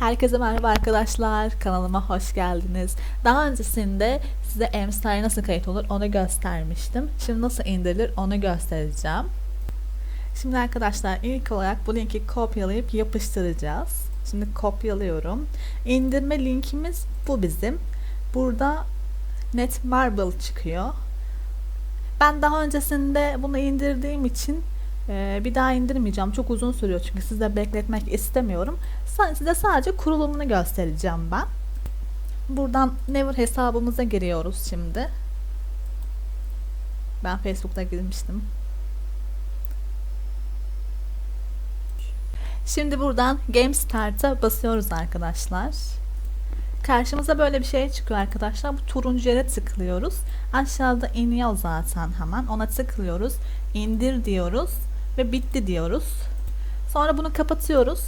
Herkese merhaba arkadaşlar. Kanalıma hoş geldiniz. Daha öncesinde size Emstar nasıl kayıt olur onu göstermiştim. Şimdi nasıl indirilir onu göstereceğim. Şimdi arkadaşlar ilk olarak bu linki kopyalayıp yapıştıracağız. Şimdi kopyalıyorum. İndirme linkimiz bu bizim. Burada Netmarble çıkıyor. Ben daha öncesinde bunu indirdiğim için e, bir daha indirmeyeceğim. Çok uzun sürüyor çünkü size bekletmek istemiyorum. Size sadece kurulumunu göstereceğim ben. Buradan Never hesabımıza giriyoruz şimdi. Ben Facebook'ta girmiştim. Şimdi buradan Game Start'a basıyoruz arkadaşlar. Karşımıza böyle bir şey çıkıyor arkadaşlar. Bu turuncu yere tıklıyoruz. Aşağıda iniyor zaten hemen. Ona tıklıyoruz. İndir diyoruz ve bitti diyoruz. Sonra bunu kapatıyoruz.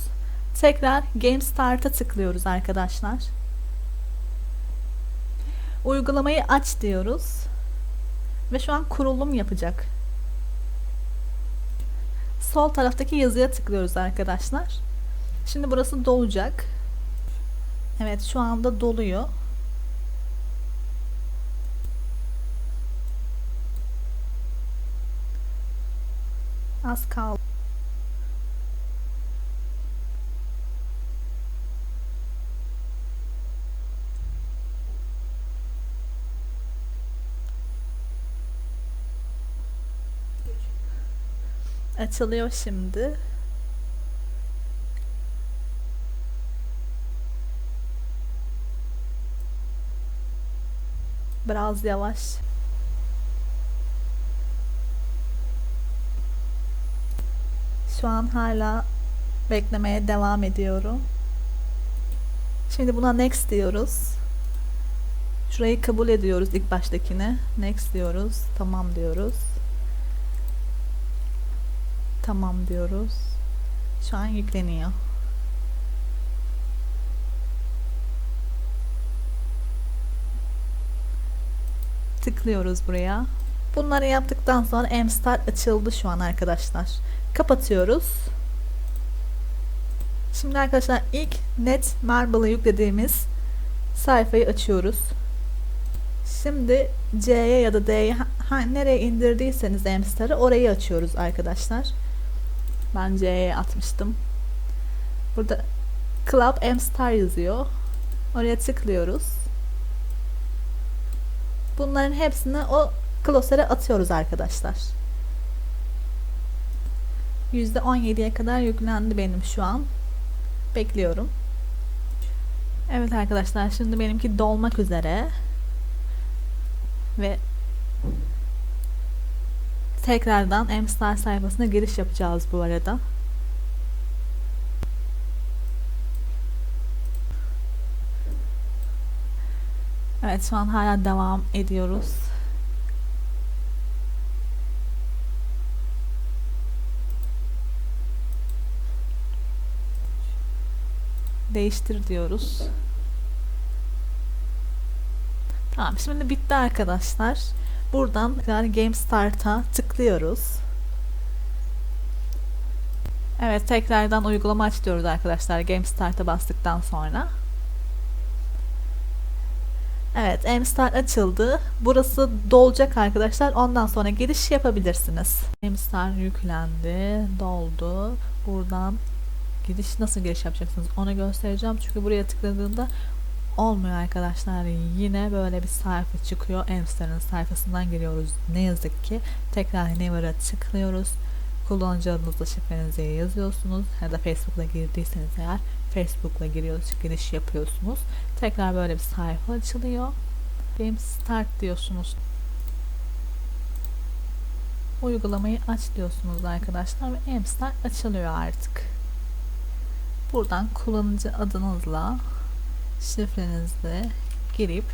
Tekrar Game Start'a tıklıyoruz arkadaşlar. Uygulamayı aç diyoruz. Ve şu an kurulum yapacak. Sol taraftaki yazıya tıklıyoruz arkadaşlar. Şimdi burası dolacak. Evet şu anda doluyor. Az kaldı. Açılıyor şimdi. Biraz yavaş. Şu an hala beklemeye devam ediyorum. Şimdi buna next diyoruz. Şurayı kabul ediyoruz ilk baştakine. Next diyoruz. Tamam diyoruz. Tamam diyoruz. Şu an yükleniyor. Tıklıyoruz buraya. Bunları yaptıktan sonra Mstart açıldı şu an arkadaşlar. Kapatıyoruz. Şimdi arkadaşlar ilk Net Marble'ı yüklediğimiz sayfayı açıyoruz. Şimdi C'ye ya da D'ye nereye indirdiyseniz Mstar'ı orayı açıyoruz arkadaşlar. Ben C'ye atmıştım. Burada Club Mstar yazıyor. Oraya tıklıyoruz. Bunların hepsini o klasöre atıyoruz arkadaşlar. %17'ye kadar yüklendi benim şu an. Bekliyorum. Evet arkadaşlar şimdi benimki dolmak üzere. Ve tekrardan Mstar sayfasına giriş yapacağız bu arada. Evet şu an hala devam ediyoruz. Değiştir diyoruz. Tamam şimdi bitti arkadaşlar. Buradan yani Game Start'a tıklıyoruz. Evet tekrardan uygulama aç diyoruz arkadaşlar Game Start'a bastıktan sonra. Evet M-Start açıldı. Burası dolacak arkadaşlar. Ondan sonra giriş yapabilirsiniz. M-Start yüklendi. Doldu. Buradan giriş nasıl giriş yapacaksınız onu göstereceğim. Çünkü buraya tıkladığında olmuyor arkadaşlar. Yine böyle bir sayfa çıkıyor. M-Star'ın sayfasından giriyoruz. Ne yazık ki. Tekrar Never'a tıklıyoruz. Kullanıcı adınızla şifrenizi yazıyorsunuz. Ya da Facebook'la girdiyseniz eğer Facebook'la giriyorsunuz, giriş yapıyorsunuz. Tekrar böyle bir sayfa açılıyor. Game Start diyorsunuz. Uygulamayı aç diyorsunuz arkadaşlar ve Mstart açılıyor artık. Buradan kullanıcı adınızla şifrenizle girip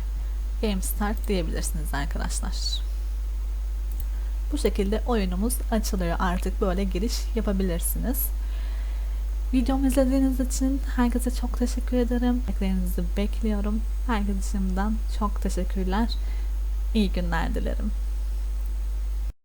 Game Start diyebilirsiniz arkadaşlar. Bu şekilde oyunumuz açılıyor. Artık böyle giriş yapabilirsiniz. Videomu izlediğiniz için herkese çok teşekkür ederim. Eklerinizi bekliyorum. Herkese şimdiden çok teşekkürler. İyi günler dilerim.